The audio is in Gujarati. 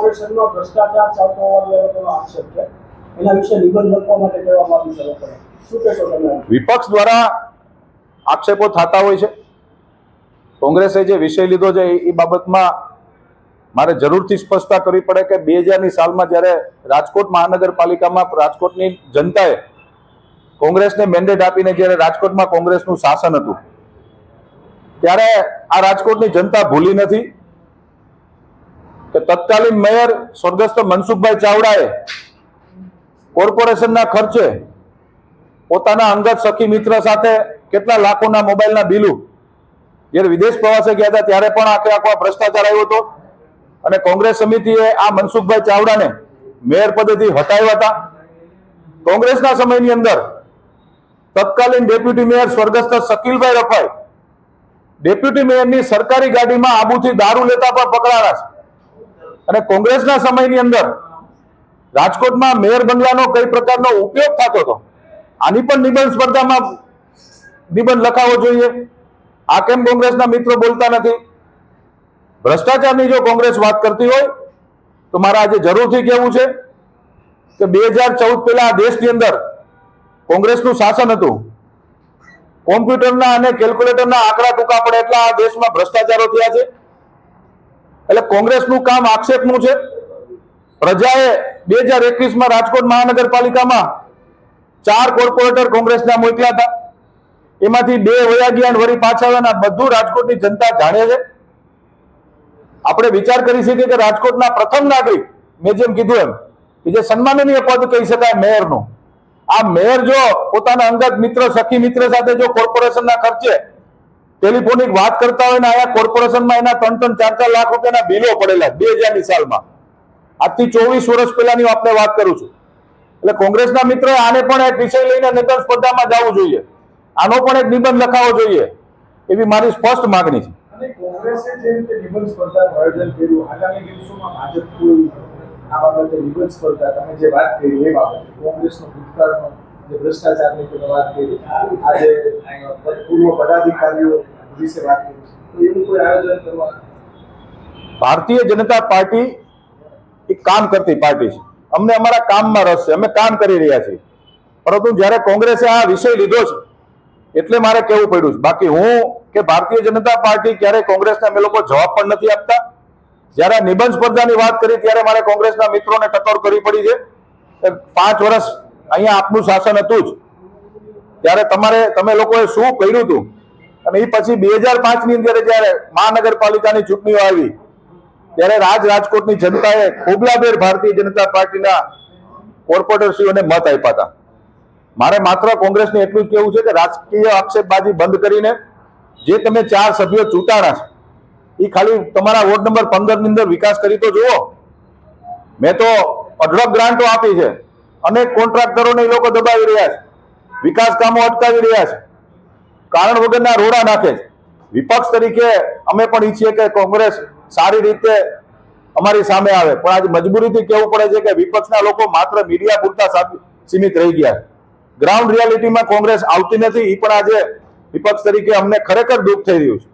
કોર્પોરેશનનો ભ્રષ્ટાચાર ચાલતો હોવાનો એ લોકોનો આક્ષેપ છે. એના વિશે નિબંધ લખવા માટે કહેવામાં આવ્યું છે લોકોને. શું કહેશો તમે? વિપક્ષ દ્વારા આક્ષેપો થતા હોય છે. કોંગ્રેસે જે વિષય લીધો છે, એ- બાબતમાં મારે જરૂરથી સ્પષ્ટતા કરવી પડે કે બે હજારની સાલમાં જ્યારે રાજકોટ મહાનગરપાલિકામાં રાજકોટની જનતાએ કોંગ્રેસને મેન્ડેટ આપીને જ્યારે રાજકોટમાં કોંગ્રેસનું શાસન હતું, ત્યારે આ રાજકોટની જનતા ભૂલી નથી. તત્કાલીન મેયર સ્વર્ગસ્થ મનસુખભાઈ ચાવડાએ કોર્પોરેશનના ખર્ચે પોતાના અંગત સખી મિત્ર સાથે કેટલા લાખોના મોબાઈલના બિલો જ્યારે વિદેશ પ્રવાસે ગયા હતા, ત્યારે પણ આખે આખો ભ્રષ્ટાચાર આવ્યો હતો. અને કોંગ્રેસ સમિતિએ આ મનસુખભાઈ ચાવડાને મેયર પદેથી હટાવ્યા હતા. કોંગ્રેસના સમયની અંદર તત્કાલીન ડેપ્યુટી મેયર સ્વર્ગસ્થ શકીલભાઈ રફાઈ ડેપ્યુટી મેયરની સરકારી ગાડીમાં આબુથી દારૂ લેતા પણ પકડાયા છે. અને કોંગ્રેસના સમયની અંદર રાજકોટમાં મેયર બંગલાનો કઈ પ્રકારનો ઉપયોગ થતો હતો? આની પણ નિબંધ સ્પર્ધામાં નિબંધ લખાવો જોઈએ. આ કેમ કોંગ્રેસના મિત્રો બોલતા નથી? ભ્રષ્ટાચારની જો કોંગ્રેસ વાત કરતી હોય, તો મારે આજે જરૂરથી કહેવું છે કે બે હજાર ચૌદ પહેલા આ દેશની અંદર કોંગ્રેસનું શાસન હતું. કોમ્પ્યુટરના અને કેલ્ક્યુલેટરના આંકડા ટૂંકા પડે એટલા આ દેશમાં ભ્રષ્ટાચારો થયા છે. એટલે કોંગ્રેસનું કામ આક્ષેપનું છે. પ્રજાએ બે હજાર એકવીસમાં રાજકોટ મહાનગરપાલિકામાં ચાર કોર્પોરેટર કોંગ્રેસના મોકલ્યા હતા. એમાંથી બે વયા વળી પાછા આવ્યા બધું રાજકોટની જનતા જાણે છે. આપણે વિચાર કરી શકીએ કે રાજકોટના પ્રથમ નાગરિક મેં જેમ કીધું એમ કે જે સન્માનનીય પદ કહી શકાય મેયરનું. આ મેયર જો પોતાના અંગત મિત્ર, સખી મિત્ર સાથે જો કોર્પોરેશનના ખર્ચે ટેલિફોનિક વાત કરતા હોય ને આયા કોર્પોરેશનમાં એના ત્રણ ત્રણ ચાર ચાર લાખ રૂપિયાના બિલો પડેલા બે હજારની સાલમાં. આજથી ચોવીસ વર્ષ પહેલાની આપણે વાત કરું છું. એટલે કોંગ્રેસના મિત્ર આને પણ એક વિષય લઈને નિબંધ સ્પર્ધામાં જવું જોઈએ. આનો પણ એક નિબંધ લખાવો જોઈએ. એવી મારી સ્પષ્ટ માગણી છે. આ બાબતે નિબંધ સ્પર્ધા, તમે જે વાત કરી એ બાબતે કોંગ્રેસનો ભૂતકાળનો જે ભ્રષ્ટાચારની તમે વાત કરી, આજે પૂર્વ પદાધિકારીઓ વિશે વાત કરી તો એવું કોઈ આયોજન કરવા? ભારતીય જનતા પાર્ટી એક કામ કરતી પાર્ટી છે. અમને અમારા કામમાં રસ છે. અમે કામ કરી રહ્યા છીએ. પરંતુ જ્યારે કોંગ્રેસે આ વિષય લીધો છે, એટલે મારે કહેવું પડ્યું છે. બાકી હું કે ભારતીય જનતા પાર્ટી ક્યારે કોંગ્રેસને અમે લોકો જવાબ પણ નથી આપતા. જ્યારે નિબંધ સ્પર્ધાની વાત કરી, ત્યારે મારે કોંગ્રેસના મિત્રોને ટકોર કરવી પડી છે. પાંચ વર્ષ અહીંયા આપનું શાસન હતું જ. ત્યારે તમારે, તમે લોકોએ શું કર્યું હતું? અને એ પછી બે હજાર પાંચની અંદર જ્યારે મહાનગરપાલિકાની ચૂંટણીઓ આવી, ત્યારે રાજ રાજકોટની જનતાએ ખોબલાભેર ભારતીય જનતા પાર્ટીના કોર્પોરેટરશ્રીઓને મત આપ્યા હતા. મારે માત્ર કોંગ્રેસને એટલું જ કહેવું છે કે રાજકીય આક્ષેપબાજી બંધ કરીને જે તમે ચાર સભ્યો ચૂંટાણા છે, એ ખાલી તમારા વોર્ડ નંબર પંદરની અંદર વિકાસ કરી તો જુઓ. મેં તો અઢળક ગ્રાન્ટો આપી છે. અનેક કોન્ટ્રાક્ટરોને એ લોકો દબાવી રહ્યા છે. વિકાસ કામો અટકાવી રહ્યા છે. કારણ વગરના રોડા નાખે છે. વિપક્ષ તરીકે અમે પણ ઈચ્છીએ કે કોંગ્રેસ સારી રીતે અમારી સામે આવે. પણ આજે મજબૂરીથી કહેવું પડે છે કે વિપક્ષના લોકો માત્ર મીડિયા પૂરતા સીમિત રહી ગયા છે. ગ્રાઉન્ડ રિયાલિટીમાં કોંગ્રેસ આવતી નથી. એ પણ આજે વિપક્ષ તરીકે અમને ખરેખર દુઃખ થઈ રહ્યું છે.